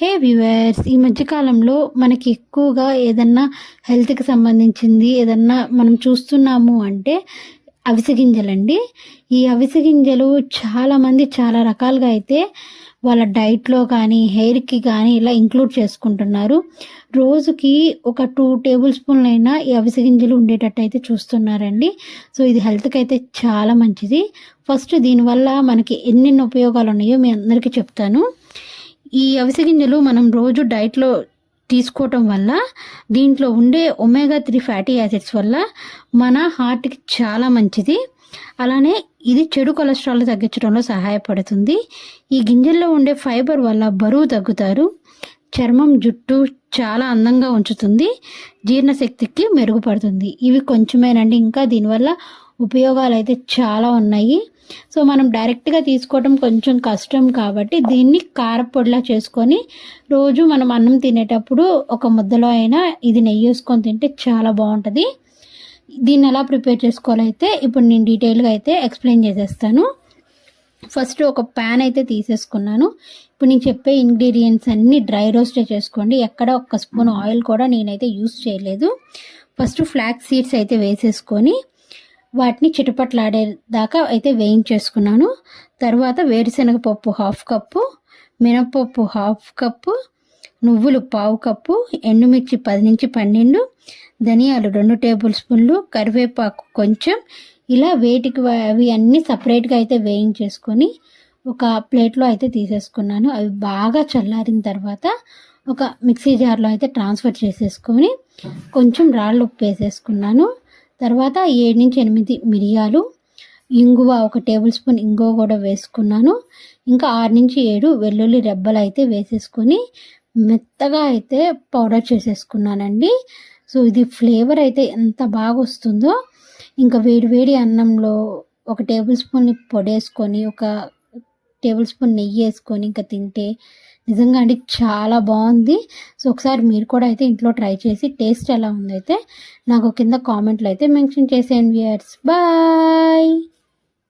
హే viewers ఈ మధ్యకాలంలో మనకి ఎక్కువగా ఏదన్నా హెల్త్కి సంబంధించింది ఏదన్నా మనం చూస్తున్నాము అంటే అవిసె గింజలండి. ఈ అవిసె గింజలు చాలామంది చాలా రకాలుగా అయితే వాళ్ళ డైట్లో కానీ హెయిర్కి కానీ ఇలా ఇంక్లూడ్ చేసుకుంటున్నారు. రోజుకి ఒక టూ టేబుల్ స్పూన్లు అయినా ఈ అవిసె గింజలు ఉండేటట్టు అయితే చూస్తున్నారండి. సో ఇది హెల్త్కి అయితే చాలా మంచిది. ఫస్ట్ దీనివల్ల మనకి ఎన్నెన్ని ఉపయోగాలు ఉన్నాయో మీ అందరికీ చెప్తాను. ఈ అవిసె గింజలు మనం రోజు డైట్లో తీసుకోవటం వల్ల దీంట్లో ఉండే ఒమేగా త్రీ ఫ్యాటీ యాసిడ్స్ వల్ల మన హార్ట్కి చాలా మంచిది. అలానే ఇది చెడు కొలెస్ట్రాల్ తగ్గించడంలో సహాయపడుతుంది. ఈ గింజల్లో ఉండే ఫైబర్ వల్ల బరువు తగ్గుతారు. చర్మం జుట్టు చాలా అందంగా ఉంచుతుంది. జీర్ణశక్తికి మెరుగుపడుతుంది. ఇవి కొంచెమేనండి. ఇంకా దీనివల్ల ఉపయోగాలు అయితే చాలా ఉన్నాయి. సో మనం డైరెక్ట్గా తీసుకోవడం కొంచెం కష్టం కాబట్టి దీన్ని కారపొడిలా చేసుకొని రోజు మనం అన్నం తినేటప్పుడు ఒక ముద్దలో అయినా ఇది నెయ్యి వేసుకొని తింటే చాలా బాగుంటుంది. దీన్ని ఎలా ప్రిపేర్ చేసుకోవాలైతే ఇప్పుడు నేను డీటెయిల్గా అయితే ఎక్స్ప్లెయిన్ చేసేస్తాను. ఫస్ట్ ఒక ప్యాన్ అయితే తీసేసుకున్నాను. ఇప్పుడు నేను చెప్పే ఇంగ్రీడియంట్స్ అన్నీ డ్రై రోస్టే చేసుకోండి. ఎక్కడ ఒక స్పూన్ ఆయిల్ కూడా నేనైతే యూస్ చేయలేదు. ఫస్ట్ ఫ్లాక్ సీడ్స్ అయితే వేసేసుకొని వాటిని చిటపట్లాడేదాకా అయితే వేయించేసుకున్నాను. తర్వాత వేరుశనగ పప్పు హాఫ్ కప్పు మినపప్పు హాఫ్ కప్పు నువ్వులు పావు కప్పు ఎండుమిర్చి పది నుంచి పన్నెండు ధనియాలు రెండు టేబుల్ స్పూన్లు కరివేపాకు కొంచెం. ఇలా వేటికి అవి అన్నీ సపరేట్గా అయితే వేయించేసుకొని ఒక ప్లేట్లో అయితే తీసేసుకున్నాను. అవి బాగా చల్లారిన తర్వాత ఒక మిక్సీ జార్లో అయితే ట్రాన్స్ఫర్ చేసేసుకొని కొంచెం రాళ్ళు ఉప్పు వేసేసుకున్నాను. తర్వాత ఏడు నుంచి ఎనిమిది మిరియాలు ఇంగువ ఒక టేబుల్ స్పూన్ ఇంగువ కూడా వేసుకున్నాను. ఇంకా ఆరు నుంచి ఏడు వెల్లుల్లి రెబ్బలు అయితే వేసేసుకొని మెత్తగా అయితే పౌడర్ చేసేసుకున్నానండి. సో ఇది ఫ్లేవర్ అయితే ఎంత బాగా వస్తుందో ఇంకా వేడి వేడి అన్నంలో ఒక టేబుల్ స్పూన్ పొడేసుకొని ఒక టేబుల్ స్పూన్ నెయ్యి వేసుకొని ఇంకా తింటే నిజంగా అండి చాలా బాగుంది. సో ఒకసారి మీరు కూడా అయితే ఇంట్లో ట్రై చేసి టేస్ట్ ఎలా ఉందైతే నాకు కింద కామెంట్లో అయితే మెన్షన్ చేసేయండి వియర్స్ బాయ్!